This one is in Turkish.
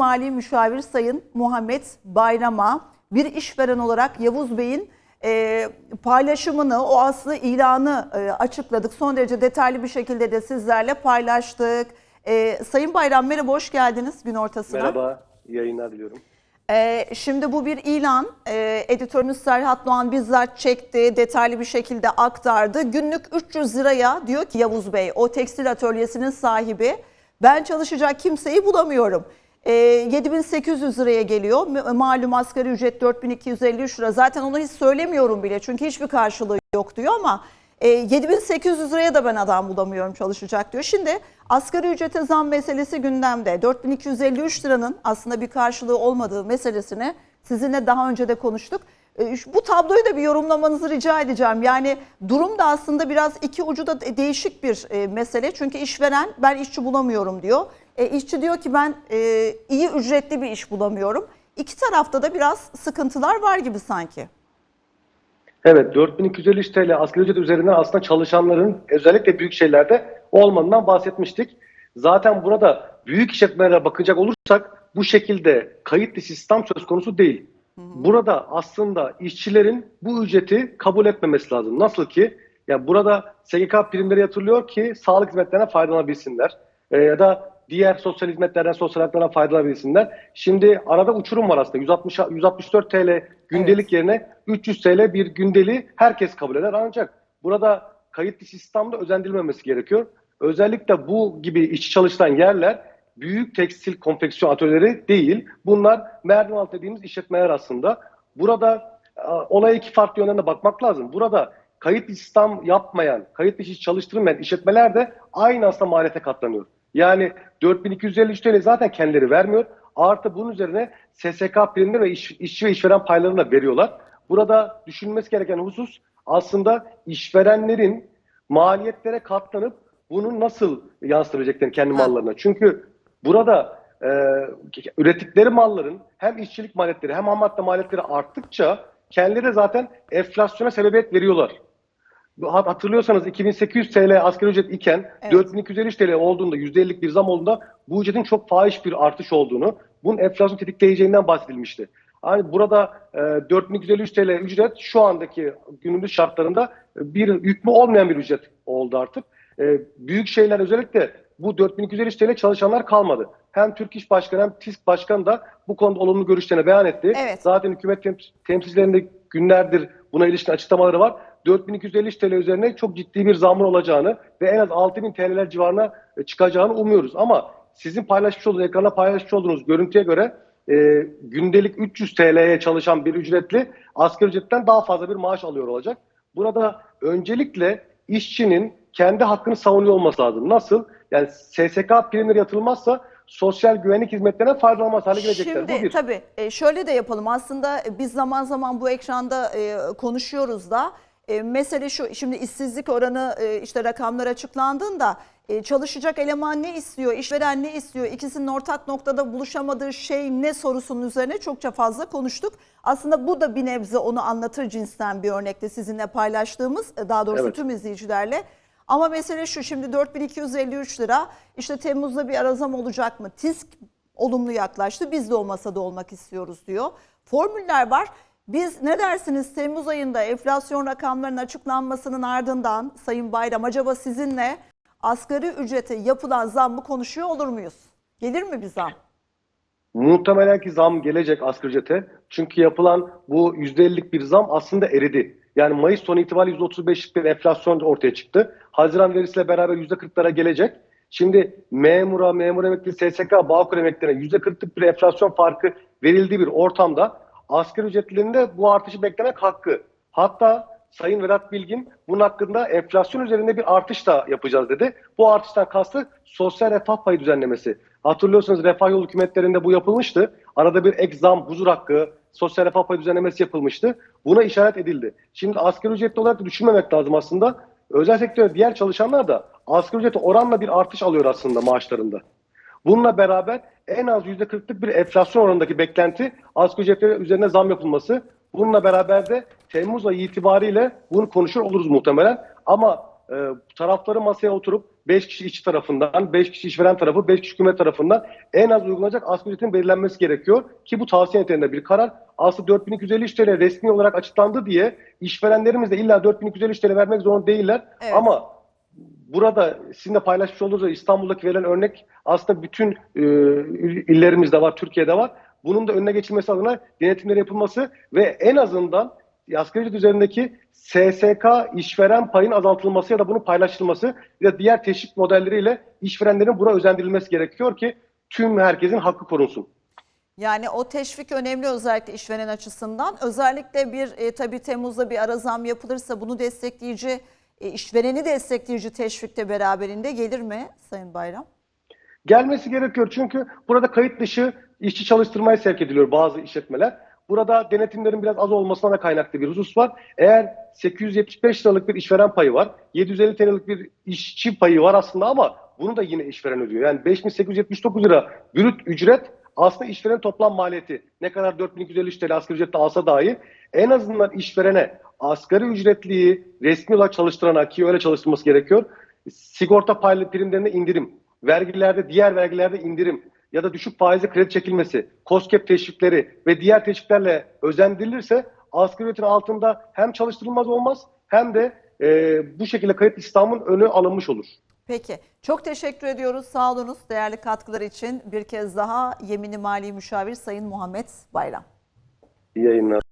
Mali Müşavir Sayın Muhammed Bayram'a bir işveren olarak Yavuz Bey'in e, paylaşımını, o aslı ilanı e, açıkladık. Son derece detaylı bir şekilde de sizlerle paylaştık. E, Sayın Bayram merhaba, hoş geldiniz gün ortasına. Merhaba, yayınlar diliyorum. Ee, şimdi bu bir ilan. Ee, editörünüz Serhat Doğan bizzat çekti, detaylı bir şekilde aktardı. Günlük 300 liraya diyor ki Yavuz Bey, o tekstil atölyesinin sahibi, ben çalışacak kimseyi bulamıyorum. Ee, 7800 liraya geliyor. Malum asgari ücret 4253 lira. Zaten onu hiç söylemiyorum bile çünkü hiçbir karşılığı yok diyor ama e, 7800 liraya da ben adam bulamıyorum çalışacak diyor. Şimdi asgari ücrete zam meselesi gündemde. 4253 liranın aslında bir karşılığı olmadığı meselesini sizinle daha önce de konuştuk. E, Bu tabloyu da bir yorumlamanızı rica edeceğim. Yani durum da aslında biraz iki ucu da de- değişik bir e, mesele. Çünkü işveren ben işçi bulamıyorum diyor. E, işçi diyor ki ben e, iyi ücretli bir iş bulamıyorum. İki tarafta da biraz sıkıntılar var gibi sanki. Evet, 4253 TL asgari ücret üzerinden aslında çalışanların özellikle büyük şehirlerde olmadığından bahsetmiştik. Zaten burada büyük işletmelere bakacak olursak bu şekilde kayıtlı sistem söz konusu değil. Burada aslında işçilerin bu ücreti kabul etmemesi lazım. Nasıl ki ya burada SGK primleri yatırılıyor ki sağlık hizmetlerine faydalanabilsinler. Ee, ya da diğer sosyal hizmetlerden, sosyal haklardan faydalanabilsinler. Şimdi arada uçurum var aslında. 160 164 TL gündelik yerine 300 TL bir gündeli herkes kabul eder. Ancak burada kayıtlı sistemde özendirilmemesi gerekiyor. Özellikle bu gibi işçi çalıştıran yerler büyük tekstil konfeksiyon atölyeleri değil. Bunlar merdiven altı dediğimiz işletmeler aslında. Burada e, olaya iki farklı yönden de bakmak lazım. Burada kayıt sistem yapmayan, kayıt işi çalıştırmayan işletmeler de aynı aslında maliyete katlanıyor. Yani 4253 TL zaten kendileri vermiyor. Artı bunun üzerine SSK primleri ve iş, işçi ve işveren paylarını da veriyorlar. Burada düşünülmesi gereken husus aslında işverenlerin maliyetlere katlanıp bunu nasıl yansıtabileceklerini kendi mallarına. Çünkü burada e, ürettikleri malların hem işçilik maliyetleri hem ham madde maliyetleri arttıkça kendileri de zaten enflasyona sebebiyet veriyorlar. Hatırlıyorsanız 2800 TL asgari ücret iken Evet. 4253 TL olduğunda %50'lik bir zam olduğunda bu ücretin çok fahiş bir artış olduğunu, bunun enflasyon tetikleyeceğinden bahsedilmişti. Yani burada e, 4253 TL ücret şu andaki günümüz şartlarında bir hükmü olmayan bir ücret oldu artık. E, büyük şeyler özellikle bu 4253 TL çalışanlar kalmadı. Hem Türk İş Başkanı hem TİSK Başkanı da bu konuda olumlu görüşlerini beyan etti. Evet. Zaten hükümet tem- temsilcilerinde günlerdir buna ilişkin açıklamaları var. 4253 TL üzerine çok ciddi bir zamın olacağını ve en az 6000 TL'ler civarına e, çıkacağını umuyoruz. Ama sizin paylaşmış olduğunuz, ekrana paylaşmış olduğunuz görüntüye göre e, gündelik 300 TL'ye çalışan bir ücretli asgari ücretten daha fazla bir maaş alıyor olacak. Burada öncelikle işçinin kendi hakkını savunuyor olması lazım. Nasıl? Yani SSK primleri yatırılmazsa sosyal güvenlik hizmetlerine faydalanmaz hale gelecekler. Bu Şimdi bir. tabii e, şöyle de yapalım. Aslında biz zaman zaman bu ekranda e, konuşuyoruz da e, mesele şu. Şimdi işsizlik oranı e, işte rakamlar açıklandığında e, çalışacak eleman ne istiyor, işveren ne istiyor, ikisinin ortak noktada buluşamadığı şey ne sorusunun üzerine çokça fazla konuştuk. Aslında bu da bir nebze onu anlatır cinsten bir örnekte sizinle paylaştığımız, e, daha doğrusu Evet. tüm izleyicilerle. Ama mesele şu şimdi 4253 lira işte Temmuz'da bir ara zam olacak mı? TİSK olumlu yaklaştı. Biz de o masada olmak istiyoruz diyor. Formüller var. Biz ne dersiniz Temmuz ayında enflasyon rakamlarının açıklanmasının ardından Sayın Bayram acaba sizinle asgari ücrete yapılan zammı konuşuyor olur muyuz? Gelir mi bir zam? Muhtemelen ki zam gelecek asgari ücrete. Çünkü yapılan bu %50'lik bir zam aslında eridi. Yani Mayıs sonu itibariyle %35'lik bir enflasyon ortaya çıktı. Haziran verisiyle beraber %40'lara gelecek. Şimdi memura, memur emekli, SSK, Bağkur emeklilerine %40'lık bir enflasyon farkı verildiği bir ortamda asgari ücretlilerin de bu artışı beklemek hakkı. Hatta Sayın Vedat Bilgin bunun hakkında enflasyon üzerinde bir artış da yapacağız dedi. Bu artıştan kastı sosyal refah payı düzenlemesi. Hatırlıyorsunuz refah yolu hükümetlerinde bu yapılmıştı. Arada bir ek huzur hakkı, sosyal refah payı düzenlemesi yapılmıştı. Buna işaret edildi. Şimdi asgari ücretli olarak da düşünmemek lazım aslında. Özel sektör diğer çalışanlar da asgari ücrete oranla bir artış alıyor aslında maaşlarında. Bununla beraber en az %40'lık bir enflasyon oranındaki beklenti asgari ücretlere üzerine zam yapılması. Bununla beraber de Temmuz ayı itibariyle bunu konuşur oluruz muhtemelen. Ama e, tarafları masaya oturup 5 kişi işçi tarafından, 5 kişi işveren tarafı, 5 kişi hükümet tarafından en az uygulanacak asgari ücretin belirlenmesi gerekiyor. Ki bu tavsiye niteliğinde bir karar. Aslında 4253 TL resmi olarak açıklandı diye işverenlerimiz de illa 4253 TL vermek zorunda değiller. Evet. Ama burada sizinle paylaşmış olduğunuz da İstanbul'daki verilen örnek aslında bütün e, illerimizde var, Türkiye'de var. Bunun da önüne geçilmesi adına denetimler yapılması ve en azından asgari ücret üzerindeki SSK işveren payın azaltılması ya da bunun paylaşılması ya da diğer teşvik modelleriyle işverenlerin buna özendirilmesi gerekiyor ki tüm herkesin hakkı korunsun. Yani o teşvik önemli özellikle işveren açısından. Özellikle bir e, tabii Temmuz'da bir ara zam yapılırsa bunu destekleyici, e, işvereni destekleyici teşvik de beraberinde gelir mi Sayın Bayram? Gelmesi gerekiyor çünkü burada kayıt dışı işçi çalıştırmaya sevk ediliyor bazı işletmeler. Burada denetimlerin biraz az olmasına da kaynaklı bir husus var. Eğer 875 liralık bir işveren payı var, 750 TL'lik bir işçi payı var aslında ama bunu da yine işveren ödüyor. Yani 5879 lira brüt ücret aslında işverenin toplam maliyeti. Ne kadar 4253 TL asgari ücretle alsa dahi en azından işverene asgari ücretliyi resmi olarak çalıştırana ki öyle çalıştırması gerekiyor. Sigorta primlerine indirim, vergilerde diğer vergilerde indirim ya da düşük faizli kredi çekilmesi, COSGAP teşvikleri ve diğer teşviklerle özendirilirse asgari ücretin altında hem çalıştırılmaz olmaz hem de e, bu şekilde kayıt İslam'ın önü alınmış olur. Peki. Çok teşekkür ediyoruz. Sağ olunuz değerli katkılar için. Bir kez daha Yemini Mali Müşavir Sayın Muhammed Bayram. İyi yayınlar.